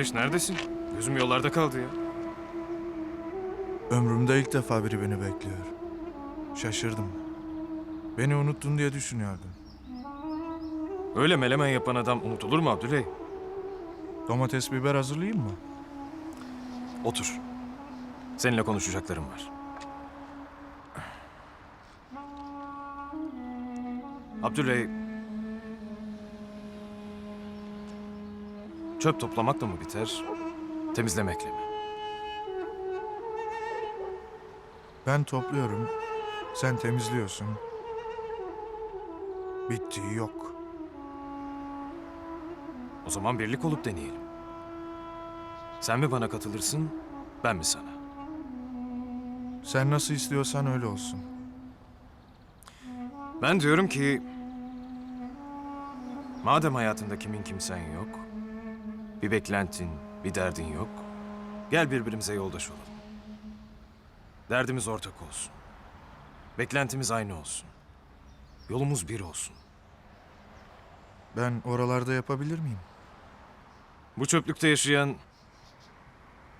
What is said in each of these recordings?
Kardeş neredesin? Gözüm yollarda kaldı ya. Ömrümde ilk defa biri beni bekliyor. Şaşırdım. Beni unuttun diye düşünüyordum. Öyle melemen yapan adam unutulur mu Abdüley? Domates biber hazırlayayım mı? Otur. Seninle konuşacaklarım var. Abdüley... Çöp toplamakla mı biter, temizlemekle mi? Ben topluyorum. Sen temizliyorsun. Bittiği yok. O zaman birlik olup deneyelim. Sen mi bana katılırsın, ben mi sana? Sen nasıl istiyorsan öyle olsun. Ben diyorum ki... Madem hayatında kimin kimsen yok... Bir beklentin, bir derdin yok... Gel birbirimize yoldaş olalım. Derdimiz ortak olsun. Beklentimiz aynı olsun. Yolumuz bir olsun. Ben oralarda yapabilir miyim? Bu çöplükte yaşayan...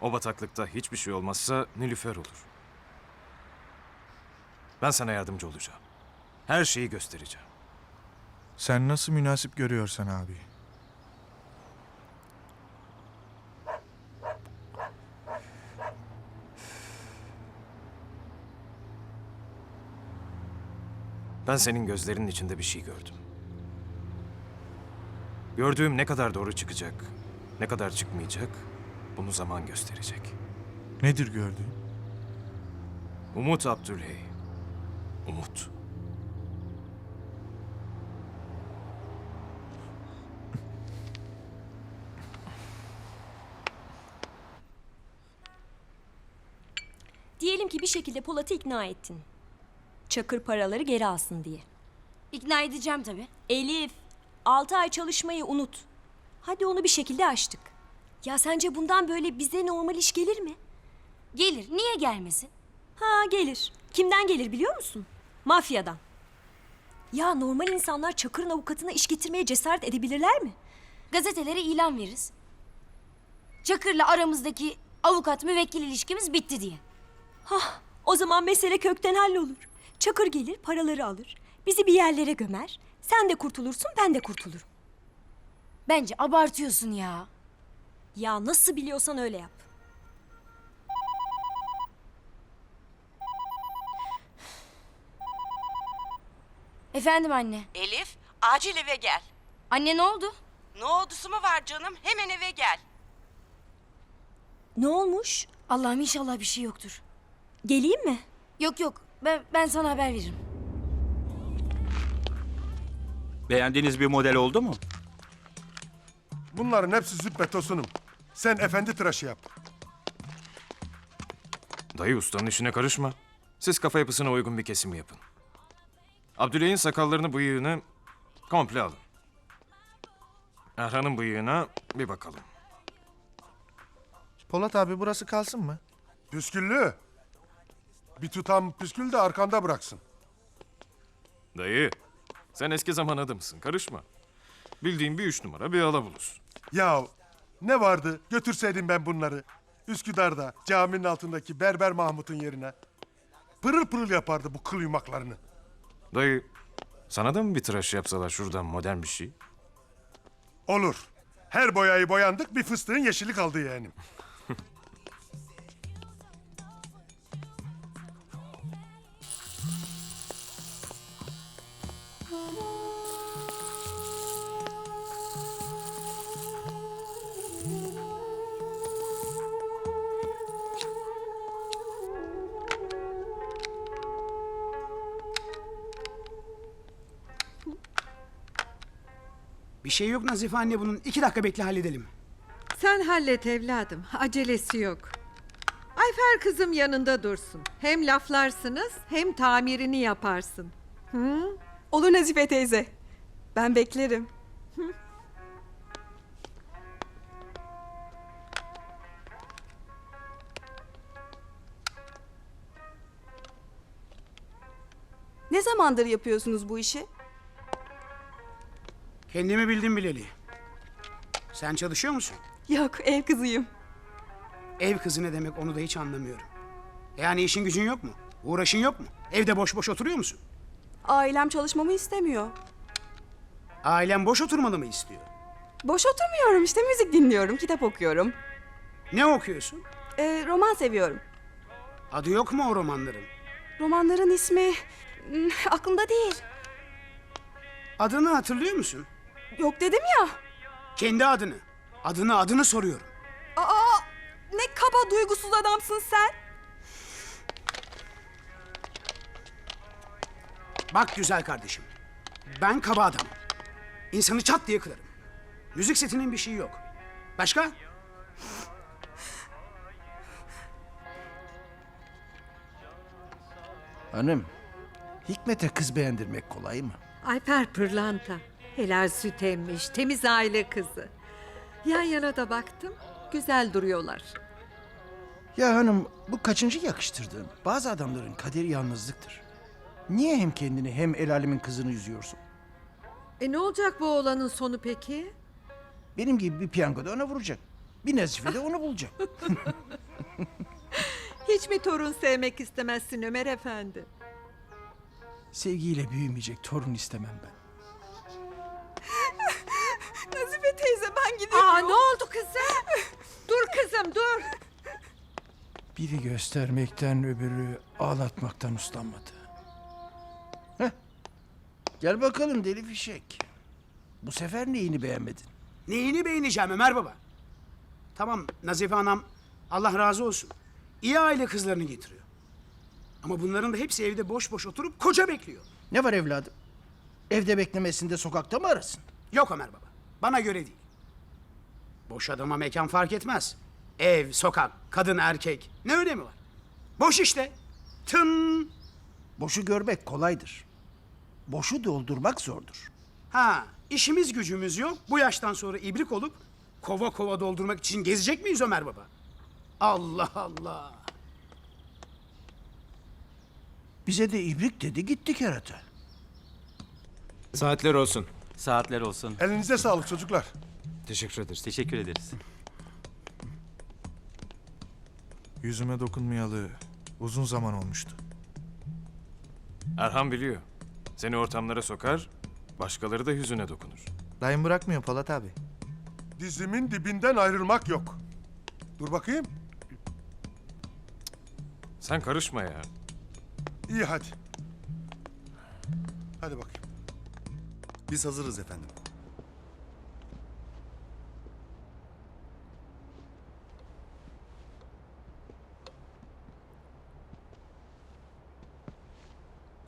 O bataklıkta hiçbir şey olmazsa Nilüfer olur. Ben sana yardımcı olacağım. Her şeyi göstereceğim. Sen nasıl münasip görüyorsan abi. Ben senin gözlerinin içinde bir şey gördüm. Gördüğüm ne kadar doğru çıkacak, ne kadar çıkmayacak, bunu zaman gösterecek. Nedir gördüğün? Umut Abdülhey. Umut. Diyelim ki bir şekilde Polat'ı ikna ettin. Çakır paraları geri alsın diye. İkna edeceğim tabii. Elif, altı ay çalışmayı unut. Hadi onu bir şekilde aştık. Ya sence bundan böyle bize normal iş gelir mi? Gelir. Niye gelmesin? Ha gelir. Kimden gelir biliyor musun? Mafyadan. Ya normal insanlar Çakır'ın avukatına iş getirmeye cesaret edebilirler mi? Gazetelere ilan veririz. Çakır'la aramızdaki avukat müvekkil ilişkimiz bitti diye. Hah, o zaman mesele kökten hallolur. Çakır gelir, paraları alır. Bizi bir yerlere gömer. Sen de kurtulursun, ben de kurtulurum. Bence abartıyorsun ya. Ya nasıl biliyorsan öyle yap. Efendim anne. Elif, acil eve gel. Anne ne oldu? Ne oldusu mu var canım? Hemen eve gel. Ne olmuş? Allah'ım inşallah bir şey yoktur. Geleyim mi? Yok yok. Ben, ben sana haber veririm. Beğendiğiniz bir model oldu mu? Bunların hepsi züppe tosunum. Sen efendi tıraşı yap. Dayı ustanın işine karışma. Siz kafa yapısına uygun bir kesim yapın. Abdüley'in sakallarını bıyığını komple alın. Erhan'ın bıyığına bir bakalım. Polat abi burası kalsın mı? Püsküllü. Bir tutam püskül de arkanda bıraksın. Dayı, sen eski zaman adamısın, karışma. Bildiğin bir üç numara bir alabulus. Ya ne vardı götürseydim ben bunları. Üsküdar'da caminin altındaki Berber Mahmut'un yerine. Pırıl pırıl yapardı bu kıl yumaklarını. Dayı, sana da mı bir tıraş yapsalar şuradan modern bir şey? Olur. Her boyayı boyandık bir fıstığın yeşili kaldı yeğenim. Bir şey yok Nazife anne bunun. İki dakika bekle halledelim. Sen hallet evladım. Acelesi yok. Ayfer kızım yanında dursun. Hem laflarsınız hem tamirini yaparsın. Olur Nazife teyze. Ben beklerim. Ne zamandır yapıyorsunuz bu işi? Kendimi bildim bileli. Sen çalışıyor musun? Yok, ev kızıyım. Ev kızı ne demek onu da hiç anlamıyorum. Yani işin gücün yok mu? Uğraşın yok mu? Evde boş boş oturuyor musun? Ailem çalışmamı istemiyor. Ailen boş oturmanı mı istiyor? Boş oturmuyorum işte müzik dinliyorum, kitap okuyorum. Ne okuyorsun? Ee, roman seviyorum. Adı yok mu o romanların? Romanların ismi hmm, aklımda değil. Adını hatırlıyor musun? Yok dedim ya. Kendi adını. Adını adını soruyorum. Aa, ne kaba duygusuz adamsın sen. Bak güzel kardeşim. Ben kaba adamım. İnsanı çat diye kırarım. Müzik setinin bir şeyi yok. Başka? Hanım, Hikmet'e kız beğendirmek kolay mı? Ayfer pırlanta. Helal süt emmiş. Temiz aile kızı. Yan yana da baktım. Güzel duruyorlar. Ya hanım, bu kaçıncı yakıştırdığın? Bazı adamların kaderi yalnızlıktır. Niye hem kendini hem el alemin kızını üzüyorsun? E ne olacak bu oğlanın sonu peki? Benim gibi bir piyangoda ona vuracak. Bir nazife de onu bulacak. Hiç mi torun sevmek istemezsin Ömer Efendi? Sevgiyle büyümeyecek torun istemem ben. Ben gidiyorum. Aa ne oldu kızım? dur kızım dur. Biri göstermekten öbürü ağlatmaktan uslanmadı. Heh. Gel bakalım deli fişek. Bu sefer neyini beğenmedin? Neyini beğeneceğim Ömer Baba? Tamam Nazife Anam Allah razı olsun. İyi aile kızlarını getiriyor. Ama bunların da hepsi evde boş boş oturup koca bekliyor. Ne var evladım? Evde beklemesinde sokakta mı arasın? Yok Ömer Baba. Bana göre değil. Boş adama mekan fark etmez. Ev, sokak, kadın, erkek. Ne önemi var? Boş işte. Tın. Boşu görmek kolaydır. Boşu doldurmak zordur. Ha, işimiz gücümüz yok. Bu yaştan sonra ibrik olup kova kova doldurmak için gezecek miyiz Ömer Baba? Allah Allah. Bize de ibrik dedi gitti kerata. Saatler olsun. Saatler olsun. Elinize sağlık çocuklar. Teşekkür ederiz. Teşekkür ederiz. Yüzüme dokunmayalı uzun zaman olmuştu. Erhan biliyor. Seni ortamlara sokar, başkaları da yüzüne dokunur. Dayım bırakmıyor Polat abi. Dizimin dibinden ayrılmak yok. Dur bakayım. Sen karışma ya. İyi hadi. Hadi bakayım. Biz hazırız efendim.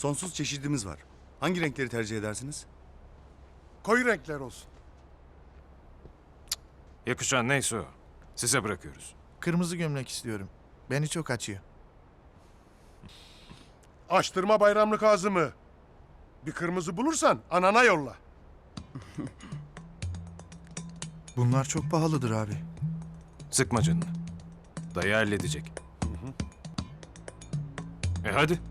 Sonsuz çeşidimiz var. Hangi renkleri tercih edersiniz? Koyu renkler olsun. Yakışan neyse o. Size bırakıyoruz. Kırmızı gömlek istiyorum. Beni çok açıyor. Açtırma bayramlık ağzımı. Bir kırmızı bulursan anana yolla. Bunlar çok pahalıdır abi. Sıkma canını. Dayı halledecek. E hadi.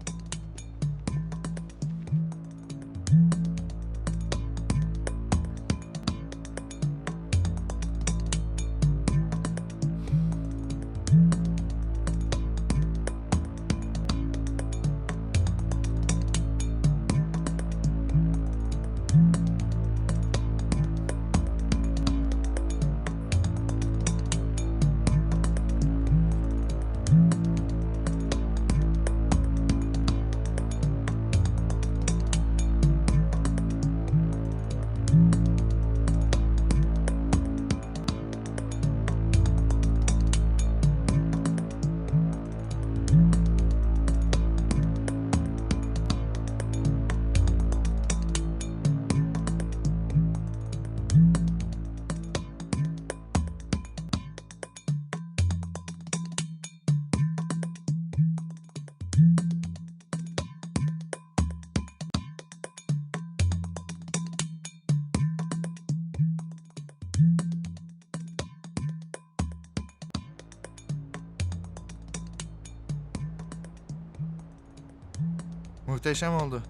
Muhteşem oldu.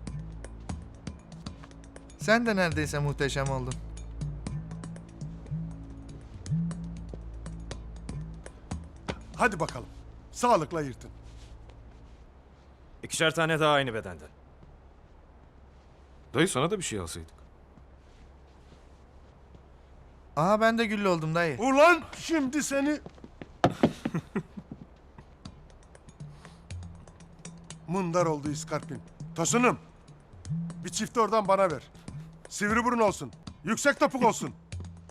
Sen de neredeyse muhteşem oldun. Hadi bakalım. Sağlıkla yırtın. İkişer tane daha aynı bedenden. Dayı sana da bir şey alsaydık. Aha ben de güllü oldum dayı. Ulan şimdi seni... Mundar oldu iskarpin. Tosunum. Bir çift oradan bana ver. Sivri burun olsun. Yüksek topuk olsun.